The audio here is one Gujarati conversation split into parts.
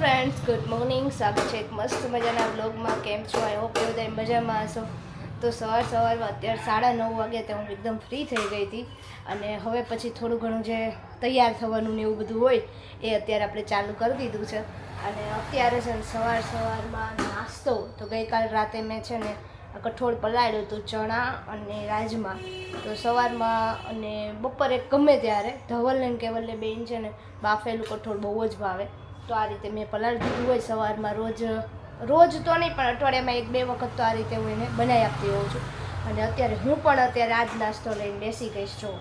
ફ્રેન્ડ્સ ગુડ મોર્નિંગ સ્વાગત છે એક મસ્ત મજાના વ્લોગમાં કેમ છો? આઈ હોપ બધા મજામાં હશો. તો સવાર સવારમાં અત્યારે સાડા નવ વાગ્યા ત્યાં હું એકદમ ફ્રી થઈ ગઈ હતી. અને હવે પછી થોડું ઘણું જે તૈયાર થવાનું ને એવું બધું હોય, એ અત્યારે આપણે ચાલુ કરી દીધું છે. અને અત્યારે છે ને સવાર સવારમાં નાસ્તો. તો ગઈકાલ રાતે મેં છે ને કઠોળ પલાળ્યું હતું ચણા અને રાજમા. તો સવારમાં અને બપોરે ગમે ત્યારે ધવલ ને કેવલને બેન છે ને બાફેલું કઠોળ બહુ જ ભાવે. તો આ રીતે મેં પલાળી દીધું હોય સવારમાં રોજ. રોજ તો નહીં, પણ અઠવાડિયામાં એક બે વખત તો આ રીતે હું એને બનાવી આપતી હોઉં છું. અને અત્યારે હું પણ અત્યારે આજ નાસ્તો લઈને બેસી ગઈશ જો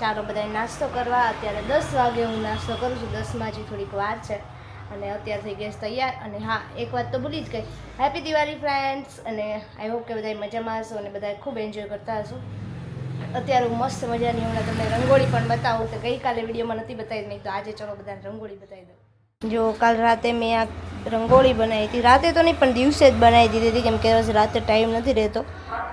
ચાલો બધાએ નાસ્તો કરવા. અત્યારે દસ વાગે હું નાસ્તો કરું છું. દસમાં જે થોડીક વાર છે. અને અત્યારે થઈ ગેસ તૈયાર. અને હા, એક વાત તો ભૂલી જ ગઈ. હેપી દિવાળી ફ્રેન્ડ્સ અને આઈ હોપ કે બધા મજામાં હશો અને બધા ખૂબ એન્જોય કરતા હશો. અત્યારે હું મસ્ત મજાની હમણાં તમને રંગોળી પણ બતાવું. તો ગઈકાલે વિડીયોમાં નથી બતાવી નહીં. તો આજે ચલો બધાને રંગોળી બતાવી દઉં. જો કાલ રાતે મેં આ રંગોળી બનાવી હતી. રાતે તો નહીં, પણ દિવસે જ બનાવી દીધી હતી, કેમ કે રાતે ટાઈમ નથી રહેતો.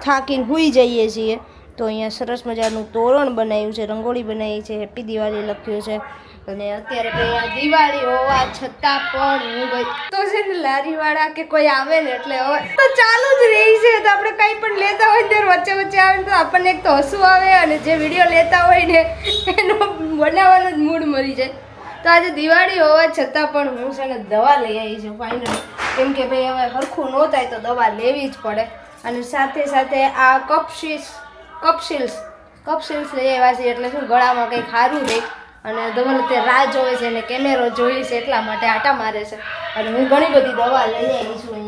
થાકીને સૂઈ જઈએ છીએ. તો અહીંયા સરસ મજાનું તોરણ બનાવ્યું છે, રંગોળી બનાવી છે, હેપી દિવાળી લખ્યું છે. અને અત્યારે ભાઈ દિવાળી હોવા છતાં પણ હું ગઈ. તો છે ને, લારીવાળા કે કોઈ આવે ને એટલે હવે તો ચાલુ જ રહી છે. તો આપણે કંઈ પણ લેતા હોય ત્યારે વચ્ચે વચ્ચે આવે તો આપણને એક તો હસવું આવે અને જે વીડિયો લેતા હોય ને, એનો બનાવવાનો જ મૂડ મરી જાય. તો આજે દિવાળી હોવા છતાં પણ હું છે ને દવા લઈ આવી છું ફાઇનલ કેમ કે ભાઈ હવે હરખું ન થાય તો દવા લેવી જ પડે. અને સાથે સાથે આ કપશીસ કપશીલ્સ કપશીલ્સ લઈ આવ્યા છે એટલે શું ગળામાં કંઈક સારું રહે. અને ધવલ તે રાહ જોવે છે અને કેમેરો જોઈ છે એટલા માટે આટા મારે છે. અને હું ઘણી બધી દવા લઈ આવી છું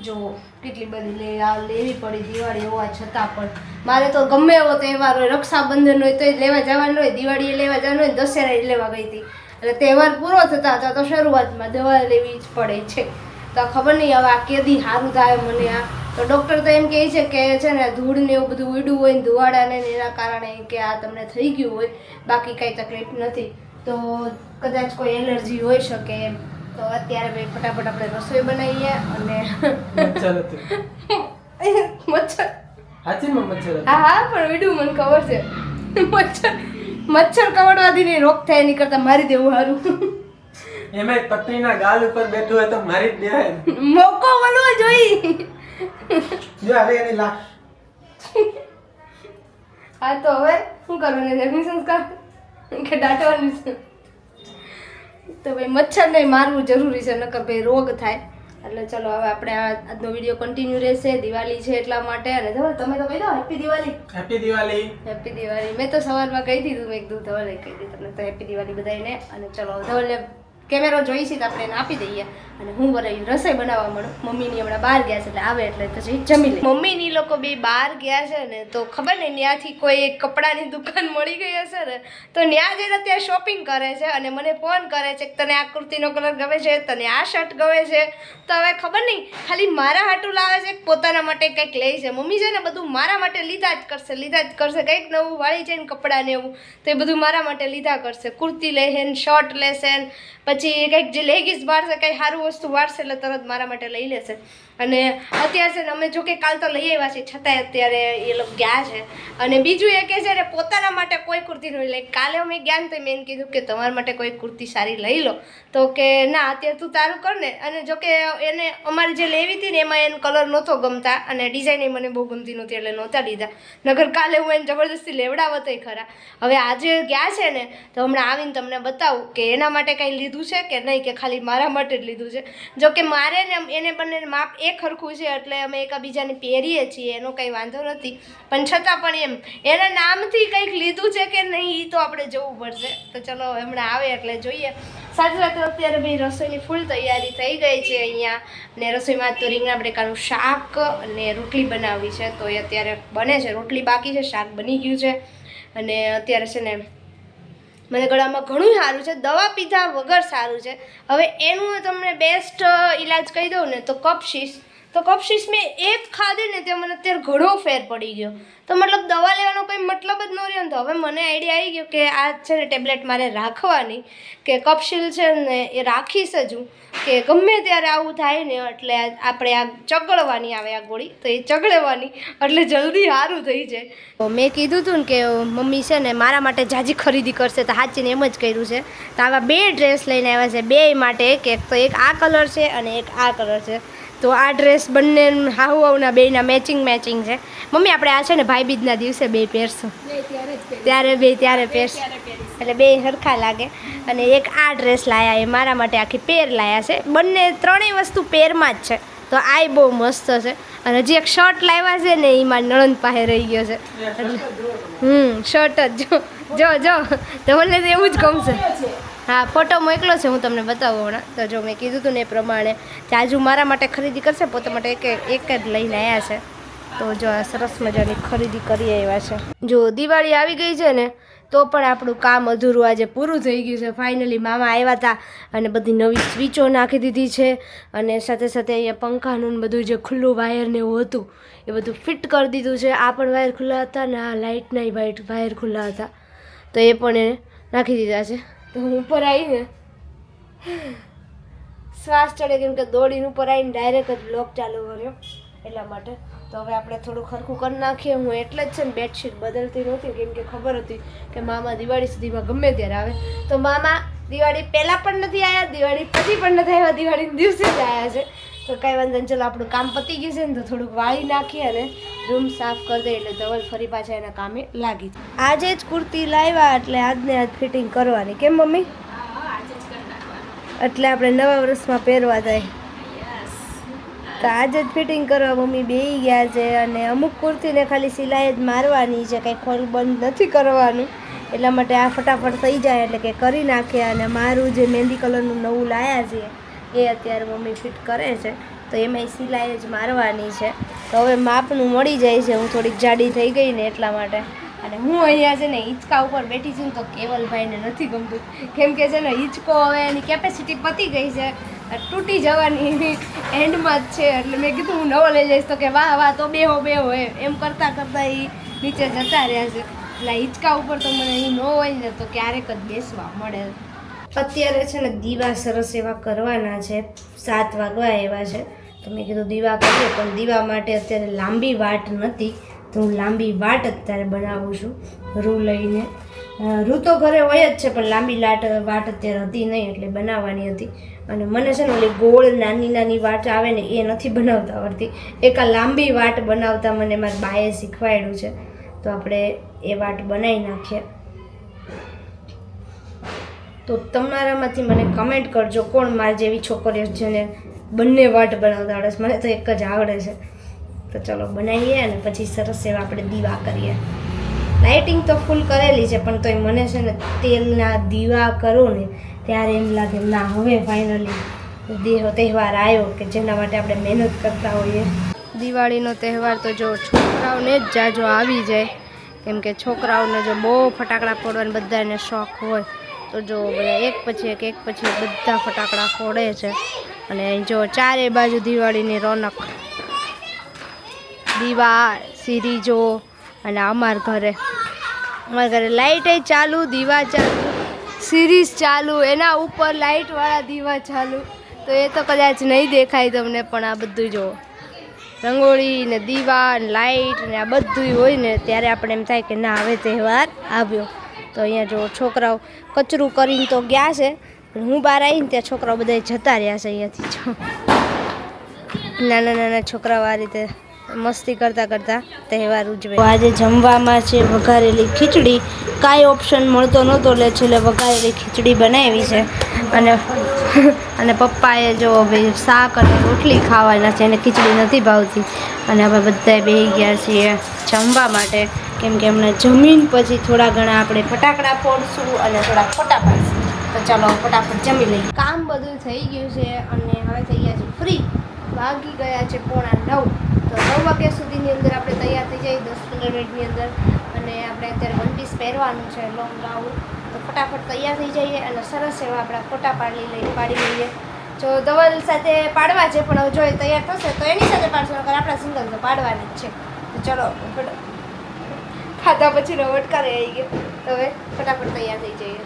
જો કેટલી બધી લેવી પડી દિવાળી હોવા છતાં પણ. મારે તો ગમે એવો તહેવાર હોય, રક્ષાબંધન હોય તોય લેવા જવાનું હોય, દિવાળીએ લેવા જવાનું હોય દશેરા લેવા ગઈ હતી. એટલે તહેવાર પૂરો થતા હતા તો શરૂઆતમાં દવા લેવી જ પડે છે. તો ખબર નહીં હવે આ કેદી સારું થાય મને આ. તો ડૉક્ટર તો એમ કહે છે કે છે ને ધૂળ ને એવું બધું ઉડ્યું હોય ને ધુવાડાને એના કારણે કે આ તમને થઈ ગયું હોય, બાકી કંઈ તકલીફ નથી. તો કદાચ કોઈ એલર્જી હોઈ શકે એમ. તો અત્યારે ભાઈ ફટાફટ આપણે રસોઈ બનાવીએ અને મચ્છર હતું. મચ્છર. હાચીમાં મચ્છર હા હા પણ વિડું મને ખબર છે. મચ્છર. મચ્છર કવડવાથી નહીં રોગ થાય એની કરતા મારી દેવું સારું એમાં પત્નીના ગાલ ઉપર બેઠું હોય તો મારી જ દેવાય મોકો મળવો જોઈ જો હવે એની લાખ હા તો હવે શું કરવાનું અગ્નિ સંસ્કાર કે દાટવાનું છે? તો ભાઈ મચ્છરને મારવું જરૂરી છે નકર ભાઈ રોગ થાય. એટલે ચલો હવે આપણે આજનો વીડિયો કન્ટિન્યુ રહેશે. દિવાળી છે એટલા માટે. અને ધવલ તમે તો કહી દો happy Diwali. Happy Diwali happy Diwali મેં તો સવારમાં કહી દીધું મેં કીધું ધવલે કહી દીધું. તમને તો હેપી દિવાળી બધાને અને ચલો ધવલને કેમેરો જોઈ છે તો આપણે એને આપી દઈએ અને હું બનાવી રસોઈ બનાવવા મળું. મમ્મીની હમણાં બહાર ગયા છે એટલે આવે એટલે પછી જમી લે મમ્મીની લોકો બે બહાર ગયા છે ને તો ખબર ને ત્યાંથી કોઈ એક કપડાની દુકાન મળી ગઈ હશે ને તો ત્યાં જઈને ત્યાં શોપિંગ કરે છે અને મને ફોન કરે છે કે તને આ કુર્તીનો કલર ગમે છે, તને આ શર્ટ ગમે છે. તો હવે ખબર નહીં, ખાલી મારા હાટું લાવે છે પોતાના માટે કંઈક લે છે. મમ્મી છે ને બધું મારા માટે લીધા જ કરશે, લીધા જ કરશે. કંઈક નવું વાળી છે ને કપડાને એવું, તો એ બધું મારા માટે લીધા કરશે. કુર્તી લે છે ને શર્ટ લેશે ને પછી કંઈક જે લેગીસ વાળશે કંઈ સારું વસ્તુ વાળશે એટલે તરત મારા માટે લઈ લેશે. અને અત્યારે છે ને અમે જો કે કાલ તો લઈ આવ્યા છીએ, છતાંય અત્યારે એ લોકો ગયા છે. અને બીજું એ કે છે ને, પોતાના માટે કોઈ કુર્તી નહીં લે કાલે અમે ગયા ને તો મેં કીધું કે તમારા માટે કોઈ કુર્તી સારી લઈ લો. તો કે ના, અત્યારે તું તારું કર ને. અને જો કે એને અમારે જે લેવી હતી ને, એમાં એનો કલર નહોતો ગમતા અને ડિઝાઇન એ મને બહુ ગમતી નહોતી એટલે નહોતા લીધા. નગર કાલે હું એને જબરદસ્તી લેવડાવતોય ખરા. હવે આજે ગયા છે ને, તો હમણાં આવીને તમને બતાવું કે એના માટે કંઈ લીધું છે કે નહીં, કે ખાલી મારા માટે જ લીધું છે. જો કે મારે ને એને બંને માપ એક હરખું છે એટલે અમે એકબીજાને પહેરીએ છીએ, એનો કંઈ વાંધો નથી. પણ છતાં પણ એમ, એના નામથી કંઈક લીધું છે કે નહીં એ તો આપણે જોવું પડશે. તો ચલો હમણાં આવે એટલે જોઈએ. સાથે સાથે અત્યારે ભાઈ રસોઈની ફૂલ તૈયારી થઈ ગઈ છે અહીંયા. ને રસોઈમાં તો રીંગણા બટેકાનું શાક અને રોટલી બનાવવી છે. તો એ અત્યારે બને છે. રોટલી બાકી છે, શાક બની ગયું છે. અને અત્યારે છે ને, મને ગળામાં ઘણું સારું છે. દવા પીધા વગર સારું છે. હવે એનું તમને બેસ્ટ ઈલાજ કહી દઉં ને, તો કપશીસ તો કપશીશ મેં એક ખાધી ને તે મને અત્યારે ઘણો ફેર પડી ગયો. તો મતલબ દવા લેવાનો કોઈ મતલબ જ ન રહ્યો ને તો હવે મને આઈડિયા આવી ગયો કે આ છે ને ટેબ્લેટ મારે રાખવાની, કે કપશીલ છે ને એ રાખીશ જ હું, કે ગમે ત્યારે આવું થાય ને એટલે આપણે આ ચગળવાની આવે આ ગોળી, તો એ ચગળવાની, એટલે જલ્દી સારું થઈ જાય. તો મેં કીધું હતું ને કે મમ્મી છે ને મારા માટે જાજી ખરીદી કરશે, તો સાચીને એમ જ કર્યું છે. તો આવા બે ડ્રેસ લઈને આવ્યા છે, બે માટે એક એક તો એક આ કલર છે અને એક આ કલર છે. તો આ ડ્રેસ બંને હાહુ હાહુના બેયના મેચિંગ મેચિંગ છે. મમ્મી, આપણે આ છે ને ભાઈ બીજના દિવસે બે પહેરશું. ત્યારે બે ત્યારે પહેરશું. એટલે બે સરખા લાગે. અને એક આ ડ્રેસ લાયા એ મારા માટે આખી પેર લાયા છે. બંને ત્રણેય વસ્તુ પેરમાં જ છે. તો આ બહુ મસ્ત છે. અને હજી એક શર્ટ લાવ્યા છે ને એમાં નણંદ પાસે રહી ગયો છે. હમ શર્ટ જ. જો જો જો. તો મને એવું જ ગમશે. હા ફોટો મોકલો છે, હું તમને બતાવું હમણાં. તો જો મેં કીધું હતું ને એ પ્રમાણે જાજુ મારા માટે ખરીદી કરશે, પોતે માટે એક એક જ લઈને આવ્યા છે. તો જો આ સરસ મજાની ખરીદી કરી આવ્યા છે. જો દિવાળી આવી ગઈ છે ને, તો પણ આપણું કામ અધૂરું આજે પૂરું થઈ ગયું છે. ફાઇનલી મામા આવ્યા હતા અને બધી નવી સ્વિચો નાખી દીધી છે અને સાથે સાથે અહીંયા પંખાનું બધું જે ખુલ્લું વાયર ને એવું હતું, એ બધું ફિટ કરી દીધું છે. આ પણ વાયર ખુલ્લા હતા ને આ લાઇટના વાયર ખુલ્લા હતા. તો એ પણ એને નાખી દીધા છે. તો હું ઉપર આવીને શ્વાસ ચડે કેમ કે દોડીને ઉપર આવીને ડાયરેક્ટ જ બ્લોક ચાલુ કર્યો એટલા માટે. તો હવે આપણે થોડું ખરખું કરી નાખીએ. હું એટલે જ છે ને બેડશીટ બદલતી નહોતી, કેમ કે ખબર હતી કે મામા દિવાળી સુધીમાં ગમે ત્યારે આવે. તો મામા દિવાળી પહેલાં પણ નથી આવ્યા દિવાળી પછી પણ નથી આવ્યા દિવાળીના દિવસે જ આવ્યા છે. તો કાંઈ વાંધો નહીં. ચલો, આપણું કામ પતી ગયું છે ને તો થોડુંક વાળી નાખીએ અને રૂમ સાફ કરી દઈએ એટલે ધવલ ફરી પાછા એના કામે લાગી. આજે જ કુર્તી લાવ્યા એટલે આજને આજ ફિટિંગ કરવાની. કેમ, મમ્મી? એટલે આપણે નવા વર્ષમાં પહેરવા જાય. તો આજે જ ફિટિંગ કરવા મમ્મી બે ગયા છે અને અમુક કુર્તીને ખાલી સિલાઈ જ મારવાની છે, કંઈ ખોલ બંધ નથી કરવાનું. એટલા માટે આ ફટાફટ થઈ જાય એટલે કે કરી નાખીએ અને મારું જે મહેંદી કલરનું નવું લાયા છે એ અત્યારે મમ્મી ફિટ કરે છે, તો એમાંય સિલાઈ જ મારવાની છે. તો હવે માપનું મળી જાય છે, હું થોડીક જાડી થઈ ગઈ ને એટલા માટે. અને હું અહીંયા છે ને હિંચકા ઉપર બેઠી છું તો કેવલભાઈને નથી ગમતું. કેમ કે છે ને હિંચકો હવે એની કેપેસિટી પતી ગઈ છે તૂટી જવાની એન્ડમાં જ છે. એટલે મેં કીધું હું નવો લઈ જઈશ, તો કે વાહ વાહ, તો બેહો બેહો, એમ. કરતાં કરતાં એ નીચે જતા રહ્યા છે. એટલે હિંચકા ઉપર તો મને અહીં ન હોય ને તો ક્યારેક જ બેસવા મળે. અત્યારે છે ને દીવા સરસ એવા કરવાના છે. સાત વાગવા એવા છે. તો મેં કીધું દીવા કરીએ, પણ દીવા માટે અત્યારે લાંબી વાટ નથી. તો હું લાંબી વાટ અત્યારે બનાવું છું રૂ લઈને. રૂ તો ઘરે હોય જ છે, પણ લાંબી લાટ, વાટ અત્યારે હતી નહીં એટલે બનાવવાની હતી. અને મને છે ને ઓલી ગોળ નાની નાની વાટ આવે ને એ નથી બનાવતા આવડતી. એક આ લાંબી વાટ બનાવતા મને મારા બાએ શીખવાડ્યું છે. તો આપણે એ વાટ બનાવી નાખીએ. તો તમારામાંથી મને કમેન્ટ કરજો કોણ મારી જેવી છોકરીઓ જેને બંને વાટ બનાવતા આવડે છે. મને તો એક જ આવડે છે. તો ચલો બનાવીએ અને પછી સરસ એવા આપણે દીવા કરીએ. લાઇટિંગ તો ફૂલ કરેલી છે, પણ તોય મને છે ને તેલના દીવા કરો ને ત્યારે એમ લાગે, ના, હવે ફાઇનલી દેહ, તહેવાર આવ્યો કે જેના માટે આપણે મહેનત કરતા હોઈએ. દિવાળીનો તહેવાર તો જો છોકરાઓને જ જાજો આવી જાય. કેમ કે છોકરાઓને જો બહુ ફટાકડા ફોડવાનો બધાને શોખ હોય. તો જો બધા એક પછી એક એક પછી બધા ફટાકડા ફોડે છે. અને જો ચારે બાજુ દિવાળીની રોનક. દીવા સિરીજો અને અમાર ઘરે. અમારા ઘરે લાઇટે ચાલુ દીવા ચાલુ સિરીઝ ચાલુ, એના ઉપર લાઇટવાળા દીવા ચાલુ. તો એ તો કદાચ નહીં દેખાય તમને, પણ આ બધું જો રંગોળી ને દીવા ને લાઇટ ને આ બધું હોય ને, ત્યારે આપણે એમ થાય કે ના, હવે તહેવાર આવ્યો. તો અહીંયા જો છોકરાઓ કચરું કરીને તો ગયા છે. હું બહાર આવીને ત્યાં છોકરાઓ બધા જતા રહ્યા છે અહીંયાથી જો. નાના નાના છોકરાઓ આ રીતે મસ્તી કરતા કરતા તહેવાર ઉજવે. આજે જમવામાં છે વઘારેલી ખીચડી. કાંઈ ઓપ્શન મળતો નહોતો, એટલે છેલ્લે વઘારેલી ખીચડી બનાવી છે. અને અને પપ્પાએ જો ભાઈ શાક અને રોટલી ખાવાના છે, એને ખીચડી નથી ભાવતી. અને હવે બધાએ બેહી ગયા છીએ જમવા માટે. કેમ કે હમણાં જમીન પછી થોડા ઘણા આપણે ફટાકડા ફોડશું અને થોડા ફોટા પાડશું. તો ચાલો ફટાફટ જમી લઈએ. કામ બધું થઈ ગયું છે અને હવે થઈ ગયા છે ફ્રી વાગી ગયા છે પોણા નવ. તો નવ વાગ્યા સુધીની અંદર આપણે તૈયાર થઈ જઈએ દસ પંદર મિનિટની અંદર. અને આપણે અત્યારે વન પીસ પહેરવાનું છે લોંગ ગાઉન તો ફટાફટ તૈયાર થઈ જઈએ અને સરસ એવા આપણા ફોટા પાડી લઈ, પાડી લઈએ. જો ધવલ સાથે પાડવા છે, પણ જો તૈયાર થશે, તો એની સાથે પાડશો આપણા સિંગલ તો પાડવાની જ છે. તો ચલો ખાધા પછી રવટકા આવી ગયો. તો હવે ફટાફટ તૈયાર થઈ જઈએ.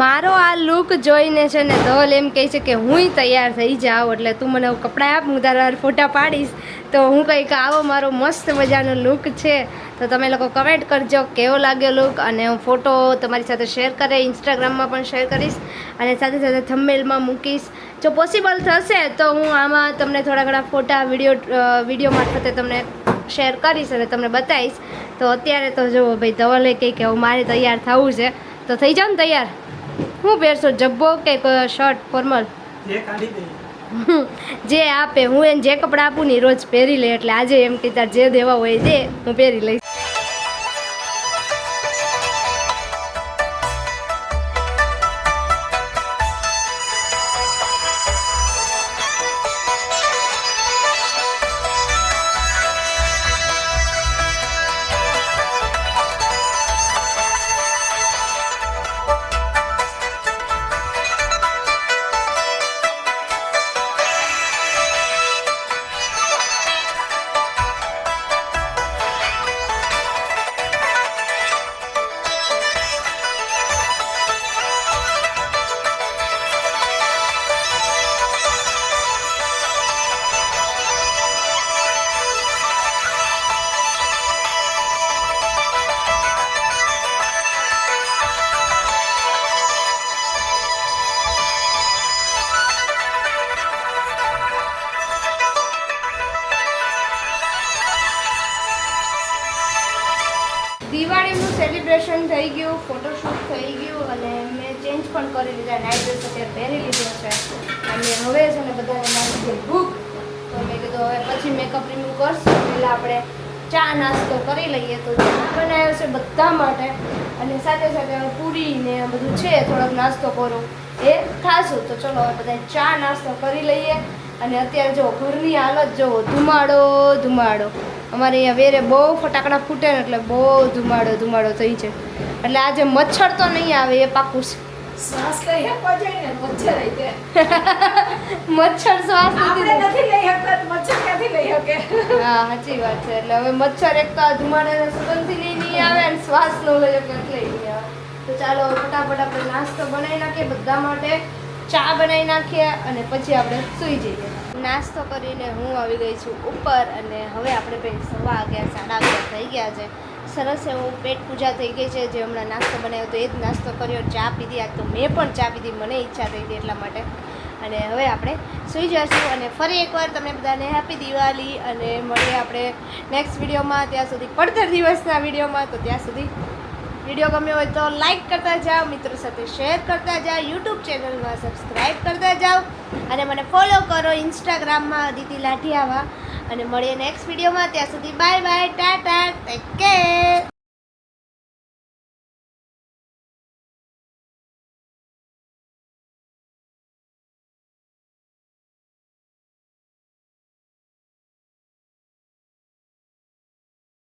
મારો આ લુક જોઈને છે ને ધવલ એમ કહે છે કે હુંય તૈયાર થઈ જાઉં, એટલે તું મને કપડાં આપ, હું તારા ફોટા પાડીશ. તો હું કંઈક આવો મારો મસ્ત મજાનો લુક છે. તો તમે લોકો કમેન્ટ કરજો કેવો લાગ્યો લુક અને હું ફોટો તમારી સાથે શેર કરે ઇન્સ્ટાગ્રામમાં પણ શેર કરીશ અને સાથે સાથે થંબમેલમાં મૂકીશ. જો પોસિબલ થશે તો હું આમાં તમને થોડા ઘણા ફોટા વીડિયો વીડિયો મારફતે તમને શેર કરીશ અને તમને બતાવીશ. તો અત્યારે તો જુઓ ભાઈ ધવલે કહી કે હવે મારે તૈયાર થવું છે. તો થઈ જાવ ને તૈયાર. હું પહેરશો જબ્બો કે શર્ટ ફોર્મલ જે આપે હું એને જે કપડાં આપું ને રોજ પહેરી લે. એટલે આજે એમ કે તાર જે દેવા હોય તે હું પહેરી લઈશ. પહેરી લીધો છે. અને હવે છે ને બધાને મારી છે ભૂખ તો મેં કીધું હવે પછી મેકઅપ રિમૂવ કરશું. પહેલાં આપણે ચા નાસ્તો કરી લઈએ તો ચા બનાવ્યો છે બધા માટે. અને સાથે સાથે હવે પૂરી ને બધું છે, થોડોક નાસ્તો કરું. એ ખાશું તો ચલો હવે બધા ચા નાસ્તો કરી લઈએ. અને અત્યારે જો ઘરની હાલત જુઓ ધુમાડો ધુમાડો. અમારે અહીંયા વેરે બહુ ફટાકડા ફૂટે ને એટલે બહુ ધુમાડો ધુમાડો થઈ છે. એટલે આજે મચ્છર તો નહીં આવે, એ પાકું છે. શ્વાસ લઈ શકવા જોઈએ ને મચ્છર શ્વાસ આપણે નથી લઈ શકતા મચ્છર ક્યાંથી લઈ શકે હા સાચી વાત છે. એટલે હવે મચ્છર એક તો આ ધુમાડાના સુગંધથી લઈ નહીં આવે અને શ્વાસ ન લઈ શકે એટલે નહીં આવે. તો ચાલો ફટાફટ આપણે નાસ્તો બનાવી નાખીએ બધા માટે. ચા બનાવી નાખીએ અને પછી આપણે સૂઈ જઈએ. નાસ્તો કરીને હું આવી ગઈ છું ઉપર અને હવે આપણે ભાઈ સવા અગિયાર સાડા અગિયાર થઈ ગયા છે. સરસ એવો પેટ પૂજા થઈ ગઈ છે, જે હમણાં નાસ્તો બનાવ્યો તો એ જ નાસ્તો કર્યો, ચા પીધી આ તો મેં પણ ચા પીધી, મને ઈચ્છા થઈ હતી એટલા માટે. અને હવે આપણે સૂઈ જઈશું અને ફરી એકવાર તમને બધાને હેપી દિવાળી અને મળીએ આપણે નેક્સ્ટ વિડીયોમાં. ત્યાં સુધી પડતર દિવસના વિડીયોમાં. તો ત્યાં સુધી વીડિયો ગમ્યો હોય તો લાઇક કરતા જાઓ, મિત્રો સાથે શેર કરતા જાઓ યુટ્યુબ ચેનલમાં સબસ્ક્રાઈબ કરતા જાઓ અને મને ફોલો કરો ઇન્સ્ટાગ્રામમાં અદિતિ લાઠિયાવા અને મળીએ નેક્સ્ટ વિડીયોમાં ત્યાં સુધી bye bye tata take care